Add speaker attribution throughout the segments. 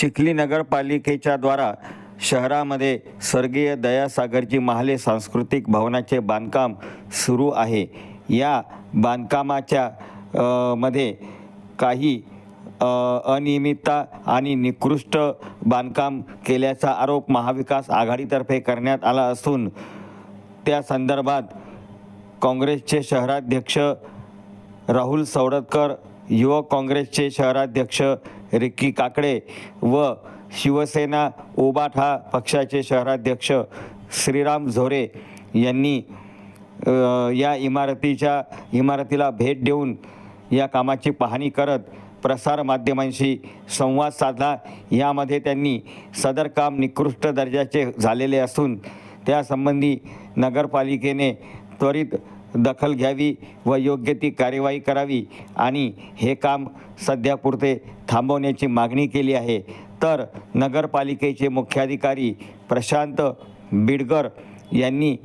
Speaker 1: चिखली नगरपालिकेच्या द्वारा शहरामध्ये स्वर्गीय दयासागरजी महाले सांस्कृतिक भवनाचे बांधकाम सुरू आहे. या बांधकामाच्या मध्ये काही अनियमितता आणि निकृष्ट बांधकाम केल्याचा आरोप महाविकास आघाडीतर्फे करण्यात आला असून त्या संदर्भात काँग्रेसचे शहराध्यक्ष राहुल सवडतकर युवक काँग्रेसचे शहराध्यक्ष रिक्की काकडे व शिवसेना उबाठा पक्षाचे शहराध्यक्ष श्रीराम झोरे यांनी या इमारतीच्या इमारतीला भेट देऊन या कामाची पाहणी करत प्रसारमाध्यमांशी संवाद साधला. यामध्ये त्यांनी सदर काम निकृष्ट दर्जाचे झालेले असून त्यासंबंधी नगरपालिकेने त्वरित दखल घ्यावी व योग्य ती कार्यवाही करावी. आणि हे काम सध्यापुरते थांबवण्याची मागणी केली आहे. तर नगरपालिकेचे मुख्याधिकारी प्रशांत बिडकर यांनी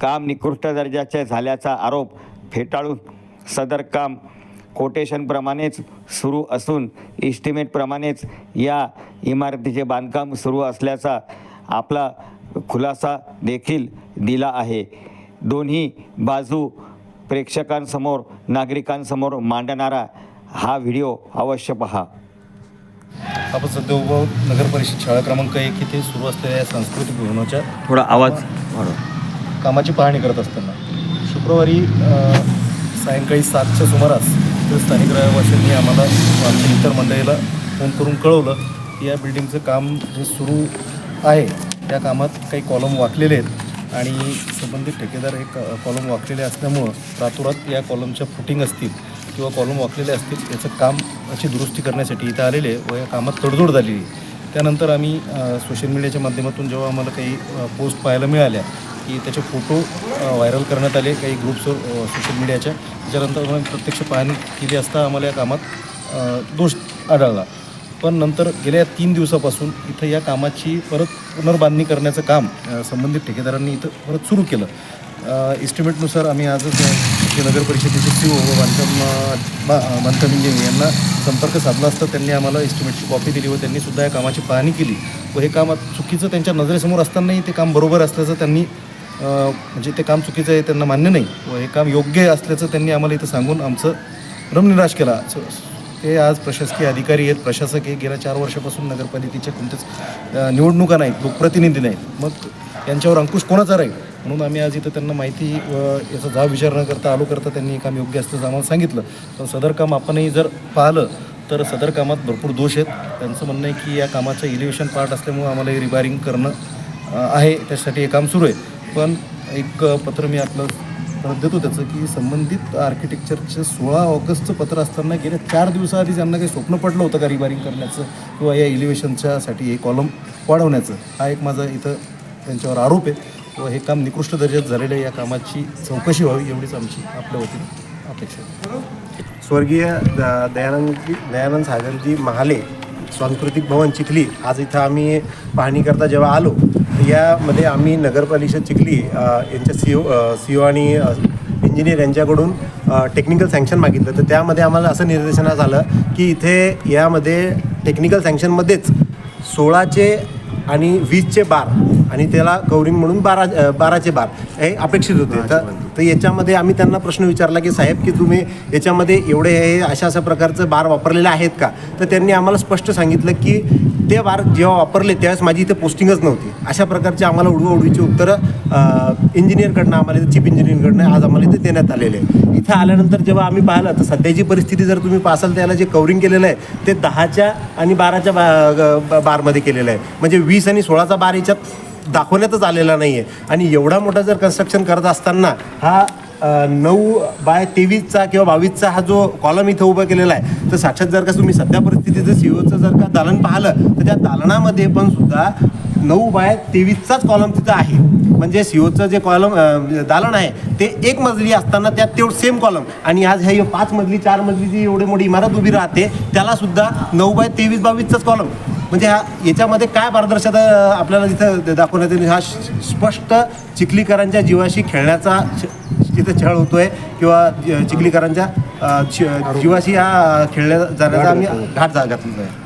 Speaker 1: काम निकृष्ट दर्जाचे झाल्याचा आरोप फेटाळून सदर काम कोटेशनप्रमाणेच सुरू असून इस्टिमेटप्रमाणेच या इमारतीचे बांधकाम सुरू असल्याचा आपला खुलासा देखील दिला आहे. दोन्ही बाजू प्रेक्षकांसमोर नागरिकांसमोर मांडणारा हा व्हिडिओ अवश्य पहा.
Speaker 2: आपण सध्या उभा आहोत. नगर परिषद शाळा क्रमांक एक इथे सुरू असलेल्या या सांस्कृतिक भवनाच्या
Speaker 1: थोडा आवाज
Speaker 2: कामाची पाहणी करत असताना शुक्रवारी अ, सायंकाळी सातच्या सुमारास इथं स्थानिक रहिवाशांनी आम्हाला आमच्या इतर मंडळीला फोन करून कळवलं की या बिल्डिंगचं काम जे सुरू आहे त्या कामात काही कॉलम वाकलेले आहेत. आणि संबंधित ठेकेदार हे कॉलम वाकलेले असल्यामुळं रातोरात या कॉलमच्या फुटिंग असतील किंवा कॉलम वाकलेले असतील याचं काम अशी दुरुस्ती करण्यासाठी इथं आलेले व या कामात तडजोड झालेली त्यानंतर आम्ही सोशल मीडियाच्या माध्यमातून जेव्हा आम्हाला काही पोस्ट पाहायला मिळाल्या की त्याचे फोटो व्हायरल करण्यात आले काही ग्रुप्सवर सोशल मीडियाच्या त्याच्यानंतर आम्ही प्रत्यक्ष पाहणी केली असता आम्हाला या कामात दोष आढळला. पण नंतर गेल्या तीन दिवसापासून इथं या कामाची परत पुनर्बांधणी करण्याचं काम संबंधित ठेकेदारांनी इथं परत सुरू केलं. इस्टिमेटनुसार आम्ही आजच जे नगर परिषदेचे सी ओ व बांधकाम बांधकाम इंजिनियर यांना संपर्क साधला असता त्यांनी आम्हाला इस्टिमेटची कॉपी दिली व त्यांनी सुद्धा या कामाची पाहणी केली. व हे काम चुकीचं त्यांच्या नजरेसमोर असतानाही ते काम बरोबर असल्याचं त्यांनी म्हणजे ते काम चुकीचं आहे त्यांना मान्य नाही. व हे काम योग्य असल्याचं त्यांनी आम्हाला इथं सांगून आमचं रमनिराश केला. ते आज प्रशासकीय अधिकारी आहेत. प्रशासक हे गेल्या चार वर्षापासून नगरपालिकेच्या कोणत्याच निवडणुका नाहीत. लोकप्रतिनिधी नाहीत. मग यांच्यावर अंकुश कोणाचा राहील? म्हणून आम्ही आज इथं त्यांना माहिती याचा जाब विचार न करता आलो करता त्यांनी काम योग्य असल्याचं आम्हाला सांगितलं. पण सदर काम आपणही जर पाहिलं तर सदर कामात भरपूर दोष आहेत. त्यांचं म्हणणं आहे की या कामाचं इलिव्हेशन पार्ट असल्यामुळं आम्हाला हे करणं आहे. त्यासाठी हे काम सुरू आहे. पण एक पत्र मी आपलं देतो त्याचं की संबंधित आर्किटेक्चरचं सोळा ऑगस्टचं पत्र असताना गेल्या चार दिवसाआधी ज्यांना काही स्वप्न पडलं होतं का रिबारिंग करण्याचं किंवा या इलिव्हेशनच्यासाठी हे कॉलम वाढवण्याचं? हा एक माझा इथं त्यांच्यावर आरोप आहे. व हे काम निकृष्ट दर्जात झालेलं या कामाची चौकशी व्हावी एवढीच आमची आपल्या वतीने अपेक्षा
Speaker 3: स्वर्गीय द- दयानंदजी दयानंद सागरजी महाले सांस्कृतिक भवन चिखली आज इथं आम्ही पाहणी करता जेव्हा आलो यामध्ये आम्ही नगरपरिषद चिखली यांच्या सी ओ सी ओ आणि इंजिनियर यांच्याकडून टेक्निकल सँक्शन मागितलं. तर त्यामध्ये आम्हाला असं निर्देशनात आलं की इथे यामध्ये टेक्निकल सँक्शनमध्येच सोळाचे आणि वीसचे बार आणि त्याला कवरिंग म्हणून बारा बाराचे बार हे अपेक्षित होते. तर तर याच्यामध्ये आम्ही त्यांना प्रश्न विचारला की साहेब की तुम्ही याच्यामध्ये एवढे हे अशा अशा प्रकारचं बार वापरलेले आहेत का? तर त्यांनी आम्हाला स्पष्ट सांगितलं की ते बार जेव्हा वापरले त्यावेळेस माझी इथे पोस्टिंगच नव्हती. अशा प्रकारचे आम्हाला उडवाउडवीची उत्तरं इंजिनियरकडनं आम्हाला चीफ इंजिनियरकडनं आज आम्हाला इथे देण्यात आलेले आहे इथं आल्यानंतर जेव्हा आम्ही पाहिलं तर सध्याची परिस्थिती जर तुम्ही पाहाल त्याला जे कवरिंग केलेलं आहे ते दहाच्या आणि बाराच्या बा बारमध्ये केलेलं आहे. म्हणजे वीस आणि सोळाचा बार याच्यात दाखवण्यातच आलेला नाही आहे आणि एवढा मोठा जर कन्स्ट्रक्शन करत असताना हा नऊ बाय तेवीसचा किंवा बावीसचा हा जो कॉलम इथं उभा केलेला आहे तर साक्षात जर का तुम्ही सध्या परिस्थितीचं सीओचं जर का दालन पाहिलं तर त्या दालनामध्ये पण सुद्धा नऊ बाय तेवीसचाच कॉलम तिथं आहे. म्हणजे सीओचं जे कॉलम दालन आहे ते एक मजली असताना त्यात तेवढं सेम कॉलम आणि आज ह्या पाच मजली चार मजली जी एवढी मोठी इमारत उभी राहते त्याला सुद्धा नऊ बाय तेवीस बावीसचाच कॉलम म्हणजे ह्या याच्यामध्ये काय पारदर्शकता आपल्याला तिथं दाखवण्यात येईल? हा स्पष्ट चिखलीकरांच्या जीवाशी खेळण्याचा श- तिथं छळ होतोय किंवा चिखलीकरांच्या जीवाशी हा खेळल्या जाण्याचा आम्ही घाट जा घातलेला आहे.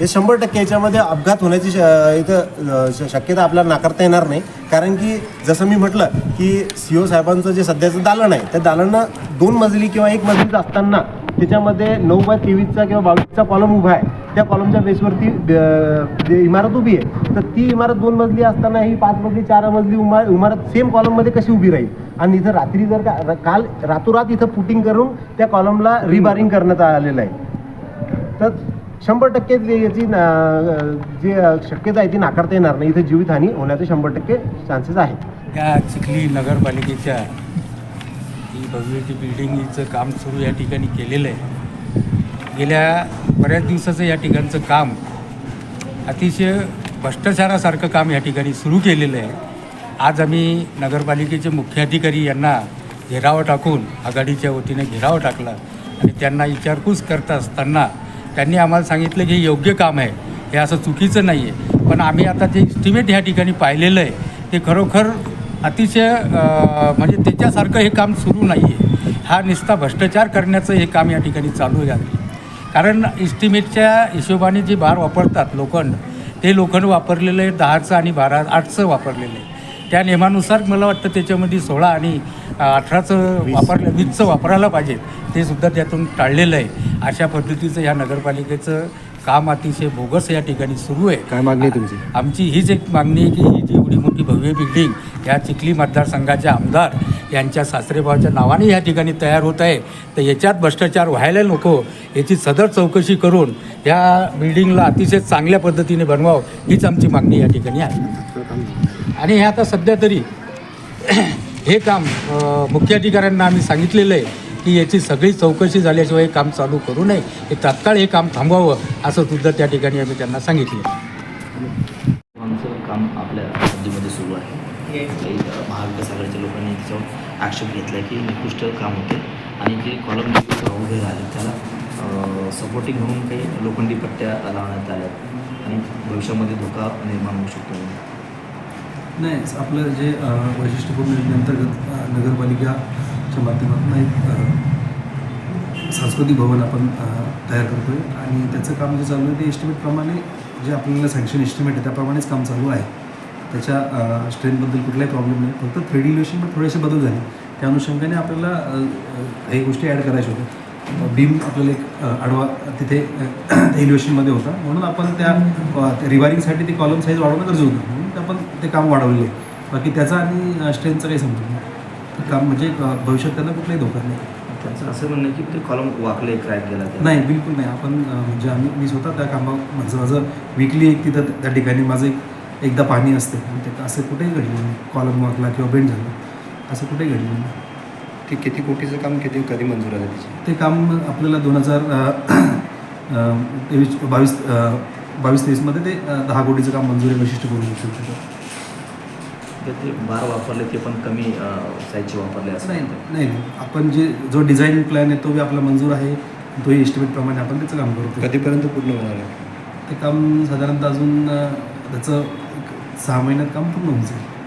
Speaker 3: हे शंभर टक्के याच्यामध्ये अपघात होण्याची श इथं शक्यता आपल्याला नाकारता येणार नाही. कारण की जसं मी म्हटलं की सी ओ साहेबांचं जे सध्याचं दालन आहे त्या दालनं दोन मजली किंवा एक मजलीचं असताना त्याच्यामध्ये नऊ बाय तेवीसचा किंवा बावीसचा कॉलम उभा आहे. त्या कॉलमच्या बेसवरती जे इमारत उभी आहे तर ती इमारत दोन मजली असताना ही पाच मजली चार मजली उमा इमारत सेम कॉलममध्ये कशी उभी राहील? आणि इथं रात्री जर का र- काल रातोरात इथं फुटिंग करून त्या कॉलमला रिबारिंग करण्यात आलेलं आहे. तर शंभर टक्के याची ना- जी शक्यता आहे ती नाकारता येणार नाही. इथे जीवितहानी होण्याचे शंभर टक्के चान्सेस आहेत.
Speaker 4: त्या चिखली नगरपालिकेच्या ही भव्यची बिल्डिंगचं काम सुरू या ठिकाणी केलेलं आहे. गेल्या बऱ्याच दिवसाचं या ठिकाणचं काम अतिशय भ्रष्टाचारासारखं काम या ठिकाणी सुरू केलेलं आहे. आज आम्ही नगरपालिकेचे मुख्याधिकारी यांना घेरावं टाकून आघाडीच्या वतीने घेरावं टाकला आणि त्यांना विचारपूस करत असताना त्यांनी आम्हाला सांगितलं की हे योग्य काम आहे हे असं चुकीचं नाही आहे. पण आम्ही आता जे इस्टिमेट ह्या ठिकाणी पाहिलेलं आहे ते खरोखर अतिशय म्हणजे त्याच्यासारखं हे काम सुरू नाही आहे हा निस्ता भ्रष्टाचार करण्याचं हे काम या ठिकाणी चालू आहे. कारण इस्टिमेटच्या हिशोबाने जे भार वापरतात लोखंड ते लोखंड वापरलेलं आहे दहाचं आणि बारा आठचं वापरलेलं आहे. त्या नियमानुसार मला वाटतं त्याच्यामध्ये सोळा आणि अठराचं वापरलं वीसचं वापरायला पाहिजे. ते सुद्धा त्यातून टाळलेलं आहे. अशा पद्धतीचं ह्या नगरपालिकेचं काम अतिशय बोगस या ठिकाणी सुरू आहे.
Speaker 5: काय मागणी आहे तुमची?
Speaker 4: आमची हीच एक मागणी आहे की ही जी एवढी मोठी भव्य बिल्डिंग या चिखली मतदारसंघाचे आमदार यांच्या सासरेभावाच्या नावाने या ठिकाणी तयार होत आहे. तर याच्यात भ्रष्टाचार व्हायला नको याची सदर चौकशी करून या बिल्डिंगला अतिशय चांगल्या पद्धतीने बनवावं हीच आमची मागणी या ठिकाणी आहे. आणि हे आता सध्या तरी हे काम मुख्य मुख्याधिकाऱ्यांना आम्ही सांगितलेलं आहे की याची सगळी चौकशी झाल्याशिवाय हे काम चालू करू नये. हे तात्काळ हे काम थांबवावं असं सुद्धा त्या ठिकाणी आम्ही त्यांना सांगितलं
Speaker 6: आमचं काम आपल्या हद्दीमध्ये सुरू आहे महाविकास आघाडीच्या लोकांनी त्याच्यावर आक्षेप घेतला आहे की निकृष्ट काम होते आणि जे कॉलम उभे राहिले त्याला सपोर्टिंग म्हणून काही लोखंडी पट्ट्या लावण्यात आल्या आणि भविष्यामध्ये धोका निर्माण होऊ शकतो.
Speaker 7: नाही आपलं जे वैशिष्ट्यपूर्ण योजनेअंतर्गत नगरपालिकाच्या माध्यमातून एक सांस्कृतिक भवन आपण तयार करतो आहे आणि त्याचं काम जे चालू आहे ते एस्टिमेटप्रमाणे जे आपल्याला सँक्शन एस्टिमेट आहे त्याप्रमाणेच काम चालू आहे. त्याच्या स्ट्रेंथबद्दल कुठलाही प्रॉब्लेम नाही. फक्त थ्री डी इल्युशनमध्ये थोडेसे बदल झाले. त्या अनुषंगाने आपल्याला काही गोष्टी ॲड करायच्या होत्या बीम आपल्याला एक आडवा तिथे इल्युशनमध्ये होता. म्हणून आपण त्या रिवायरिंगसाठी ते कॉलम साईज वाढवणं गरजेचं होतं. म्हणून आपण ते काम वाढवलेलं आहे. बाकी त्याचा आणि स्ट्रेंथचा काही संबंध नाही. ते काम म्हणजे भविष्यात त्यांना कुठलाही धोका नाही.
Speaker 6: त्यांचं असं म्हणणं की ते कॉलम वाकले क्रॅक गेला
Speaker 7: नाही बिलकुल नाही. आपण म्हणजे आम्ही मी स्वतः त्या कामा माझं माझं विकली एक तिथं त्या ठिकाणी माझं एक एकदा पाणी असते. आणि ते असं कुठेही घडलं नाही. कॉलम वाकला किंवा बेंड झालं असं कुठेही घडलं नाही.
Speaker 5: ते किती कोटीचं काम किती कधी मंजूर आहे त्याची?
Speaker 7: ते काम आपल्याला दोन हजार तेवीस बावीस बावीस तेवीसमध्ये ते दहा कोटीचं काम मंजुरी वैशिष्ट्य करून घेऊ शकतो.
Speaker 6: तर ते बार वापरले ते पण कमी साईजचे वापरले असं
Speaker 7: नाही नाही नाही. आपण जे जो डिझाईन प्लॅन आहे तो बी आपला मंजूर आहे. तोही एस्टिमेटप्रमाणे आपण त्याचं काम करतो.
Speaker 5: कधीपर्यंत पूर्ण होणार आहे?
Speaker 7: ते काम साधारणतः अजून त्याचं सहा महिन्यात काम पूर्ण होऊन जाईल.